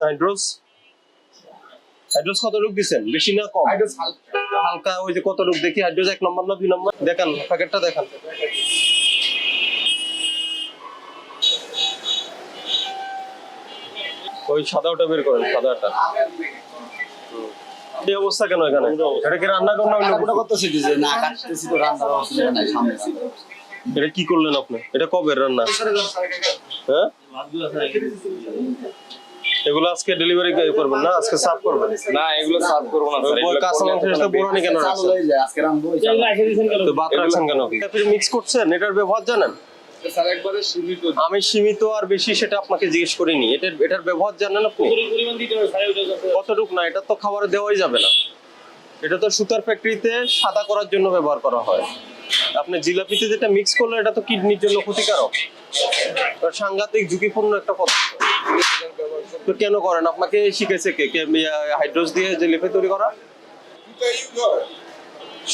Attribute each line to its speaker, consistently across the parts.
Speaker 1: হাইড্রোস? হাইড্রোস কত রূপ দিচ্ছেন বেশি না কম? হালকা। ওই যে কত রূপ দেখি হাইড্রোস এক নম্বর না দুই নম্বর? দেখান প্যাকেটটা দেখান। ওই সাদাটা বের করেন সাদাটা। এই অবস্থা কেন এখানে? এটা কি রান্না করেন না অন্য
Speaker 2: কাটাকুটা করতেছি যে না কাটতেছি তো রান্নার অসুবিধা নাই সামনে
Speaker 1: এটা কি করলেন আপনি? এটা কবে রান্না? হ্যাঁ? এগুলো আজকে ডেলিভারি করবেন না? আজকে সার্ভ করবেন?
Speaker 3: না এগুলো সার্ভ করব না স্যার
Speaker 1: ওই কাঁচা মাংসের সাথে বোরানি কেন রাখছেন
Speaker 2: আজকে রান্ধবো
Speaker 1: তো ভাত রাখছেন কেন? আপনি মিক্স করছেন? এটার ব্যবহার জানেন?
Speaker 3: স্যার একবারে সীমিত।
Speaker 1: আমি সীমিত আর বেশি সেটা আপনাকে জিজ্ঞেস করিনি। এটার এটার ব্যবহার জানেন আপনি? কতটুক না এটা তো খাবারে দেওয়াই যাবে না। এটা তো সুতার ফ্যাক্টরিতে সাদা করার জন্য ব্যবহার করা হয়। আপনি জিলাপিতে যেটা মিক্স করলে এটা তো কিডনির জন্য ক্ষতিকারক। সাংঘাতিক ঝুঁকিপূর্ণ একটা পদার্থ। তো কেন করেন? আপনাকে শিখেছে কে? কে হাইড্রোস দিয়ে জিলাপি তৈরি করা?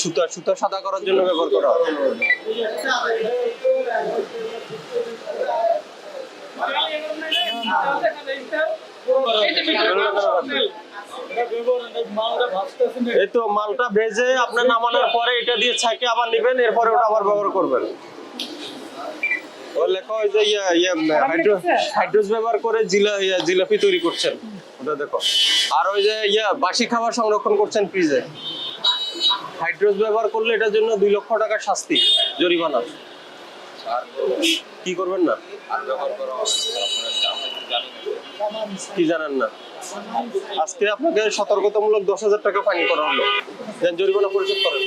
Speaker 1: সুতা সুতা সাদা করার জন্য ব্যবহার করা। এই তো মালটা ভেজে আপনার নামানোর পরে এটা দিয়ে ছাকে আবার নেবেন, এরপরে ওটা আবার ব্যবহার করবেন। ও লেখা যে ইয়া ইয়া হাইড্রো হাইড্রোস ব্যবহার করে জিলা ইয়া জিলাপি তৈরি করছেন। ওটা দেখো। আর ওই যে ইয়া বাসি খাবার সংরক্ষণ করছেন ফ্রিজে। হাইড্রোস ব্যবহার করলে এটার জন্য দুই লক্ষ টাকার শাস্তি জরিমানা। কি করবেন না? কি জানেন না? আজকে আপনাকে সতর্কতামূলক দশ হাজার টাকা ফাইন করা হলো। জরিমানা পরিশোধ করেন।